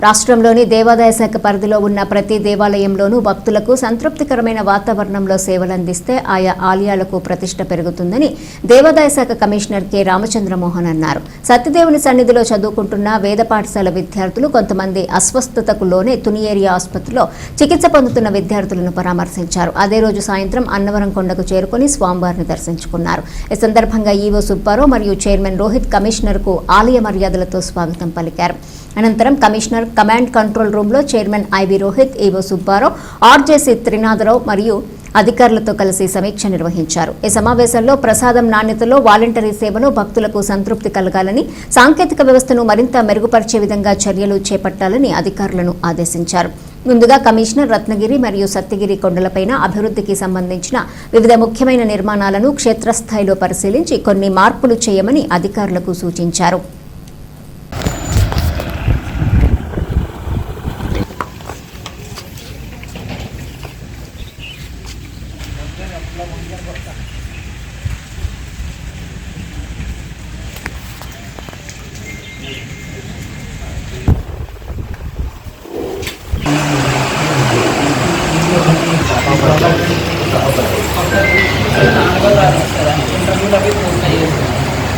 రాష్ట్రంలోని దేవాదాయ శాఖ పరిధిలో ఉన్న ప్రతి దేవాలయంలోనూ భక్తులకు సంతృప్తికరమైన వాతావరణంలో సేవలందిస్తే ఆయా ఆలయాలకు ప్రతిష్ట పెరుగుతుందని దేవాదాయ శాఖ కమిషనర్ కె. రామచంద్రమోహన్ అన్నారు. సత్యదేవుని సన్నిధిలో చదువుకుంటున్న వేద పాఠశాల విద్యార్థులు కొంతమంది అస్వస్థతకు లోనే తుని ఏరియా ఆసుపత్రిలో చికిత్స పొందుతున్న విద్యార్థులను పరామర్శించారు. అదే రోజు సాయంత్రం అన్నవరం కొండకు చేరుకుని స్వామివారిని దర్శించుకున్నారు. ఈ సందర్భంగా ఈవో సుబ్బారావు మరియు చైర్మన్ రోహిత్ కమిషనర్కు ఆలయ మర్యాదలతో స్వాగతం పలికారు. అనంతరం కమిషనర్ కమాండ్ కంట్రోల్ రూమ్లో chairman IV Rohit EO Subbarao RJC Trinatharao మరియు అధికారులతో కలిసి సమీక్ష నిర్వహించారు. ఈ సమావేశంలో ప్రసాదం నాణ్యతలో వాలంటరీ సేవను భక్తులకు సంతృప్తి కలగాలని సాంకేతిక వ్యవస్థను మరింత మెరుగుపరిచే విధంగా చర్యలు చేపట్టాలని అధికారులను ఆదేశించారు. ముందుగా కమిషనర్ రత్నగిరి మరియు సత్యగిరి కొండలపైన అభివృద్ధికి సంబంధించిన వివిధ ముఖ్యమైన నిర్మాణాలను క్షేత్రస్థాయిలో పరిశీలించి కొన్ని మార్పులు చేయమని అధికారులకు సూచించారు.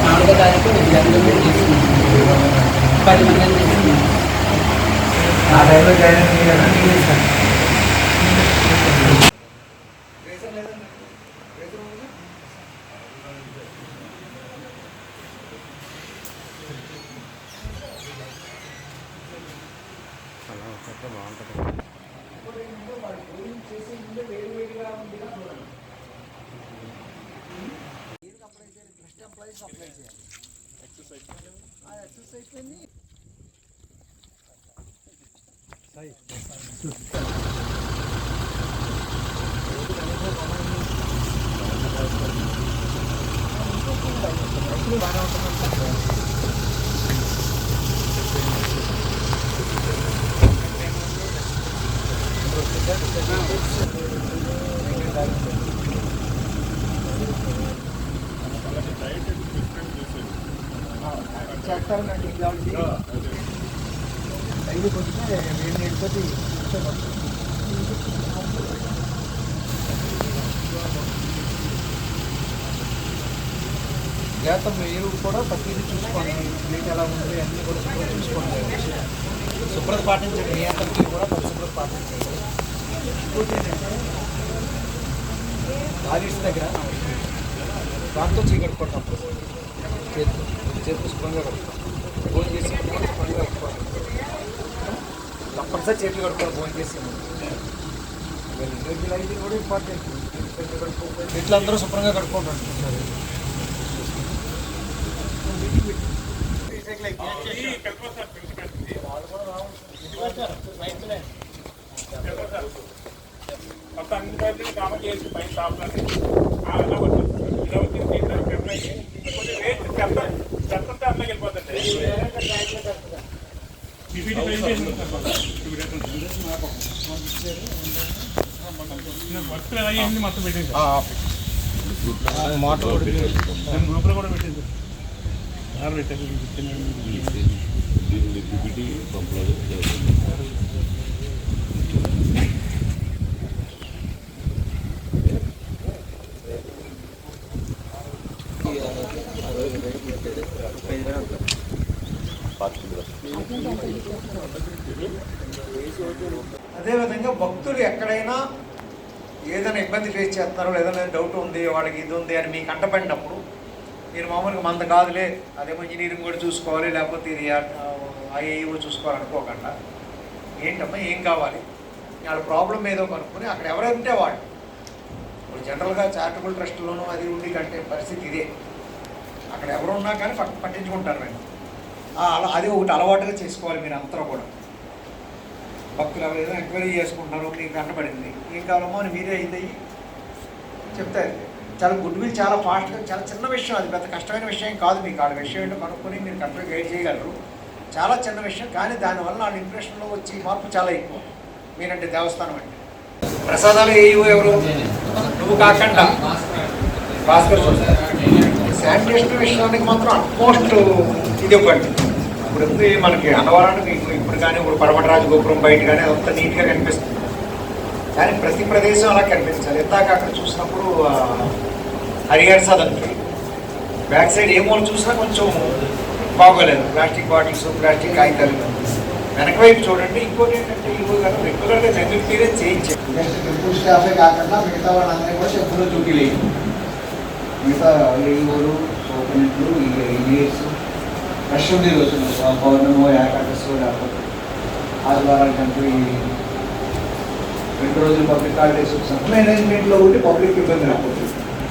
నాలుగో తారీఖు విద్యార్థులు తీసుకున్నాం పది మందిని తీసుకున్నాం ఆ టైంలో జాయిన్ అయ్యి కదా నేను సార్ చేస్తానండి కాబట్టి డైలీ కొద్దిగా వేడి నీటితోటి జాగ్రత్త మీరు కూడా ప్రతిదీ చూసుకోండి. మీకు ఎలా ఉంది అన్నీ కూడా శుభ్రం చూసుకోండి. శుభ్రత పాటించండి. మీ అందరికీ కూడా పరిశుభ్రత పాటించండి. ఇంకోటి ఏంటంటే టాయిలెట్స్ దగ్గర దాంతో చీకట్టుకుంటాం చేతులు చేతులు శుభ్రంగా కడుక్కోండి భోజనం చేసి ముందు శుభ్రంగా కడుక్కోండి తప్పనిసరి చేతులు కడుక్కోవాలి భోజనం చేసి రెగ్యులర్ అయితే కూడా ఇంపార్టెంట్ ఇట్లా అందరూ శుభ్రంగా కడుక్కుంటారు మొత్తం అన్ని కామన్ చేసి పైన టాప్లని అలా వచ్చింది ఇలా వచ్చింది ఇలా పెద్దయ్యి కొంచెం రేట్ చెత్త చెత్త అంతా అన్నకి వెళ్ళిపోతుంది వర్క్ అయ్యింది మొత్తం పెట్టేసి మోటార్ గ్రూప్లో కూడా పెట్టేసి పెట్టేసి అదేవిధంగా భక్తులు ఎక్కడైనా ఏదైనా ఇబ్బంది ఫేస్ చేస్తున్నారో ఏదైనా డౌట్ ఉంది వాడికి ఇది ఉంది అని మీకు అంటపడినప్పుడు మీరు మామూలుగా మంద కాదులే అదేమో ఇంజనీరింగ్ కూడా చూసుకోవాలి లేకపోతే ఇది ఐఏఓ చూసుకోవాలనుకోకుండా ఏంటమ్మా ఏం కావాలి? వాళ్ళ ప్రాబ్లం ఏదో కనుక్కొని అక్కడ ఎవరంటే వాళ్ళు. ఇప్పుడు జనరల్గా చారిటబుల్ ట్రస్ట్లోనూ అది ఉంది కంటే పరిస్థితి ఇదే. అక్కడ ఎవరున్నా కానీ పట్టించుకుంటారు మేము అది ఒకటి అలవాటుగా చేసుకోవాలి మీరు అంతా కూడా. భక్తులు ఎవరు ఎంక్వైరీ చేసుకుంటున్నారు మీకు కనబడింది ఏం కావాలమ్మో అని మీరే అయింది చెప్తారు. చాలా గుడ్ విల్ చాలా ఫాస్ట్గా చాలా చిన్న విషయం అది పెద్ద కష్టమైన విషయం కాదు మీకు. ఆ విషయం ఏంటో కనుక్కొని మీరు కరెక్ట్గా గైడ్ చేయగలరు. చాలా చిన్న విషయం కానీ దానివల్ల వాళ్ళ ఇంప్రెషన్లో వచ్చి మార్పు చాలా ఎక్కువ. మీరంటే దేవస్థానం అంటే ప్రసాదాలు ఏవో ఎవరు? నువ్వు కాకుండా. భాస్కర్ శానిటేషన్ విషయానికి మాత్రం అట్మోస్ట్ ఇది ఒకటి ఇప్పుడు ఉంది మనకి అన్నవరానికి ఇప్పుడు ఇప్పుడు కానీ ఇప్పుడు పరమటరాజు గోపురం బయట కానీ అంత నీట్గా కనిపిస్తుంది. కానీ ప్రతి ప్రదేశం అలా కనిపించాలి ఇందాక అక్కడ చూసినప్పుడు హరిహర్ సదన్కి బ్యాక్ సైడ్ ఏ మూల చూసినా కొంచెం బాగోలేదు. ప్లాస్టిక్ బాటిల్స్ ప్లాస్టిక్ కాగితాలు. వెనక వైపు చూడండి ఇంకోటి ఏంటంటే ఇవి గారు రెగ్యులర్గా జనరల్ పీరియడ్ చేయించారు. నెక్స్ట్ టెంపుల్ స్టాఫే కాకుండా మిగతా వాళ్ళందరూ కూడా టెంపుల్లో డ్యూటీ లేదు మిగతా ఈగోలు ఓపెనెంట్లు ఇయర్స్ రష్ ఉంది రోజు పౌర్ణమో ఏకాదశో లేకపోతే ఆదివారాలు కంటే రెండు రోజులు పబ్లిక్ హాలిడేస్ వచ్చినప్పుడు మేనేజ్మెంట్లో ఉండి పబ్లిక్ ఇబ్బంది రాకపోతుంది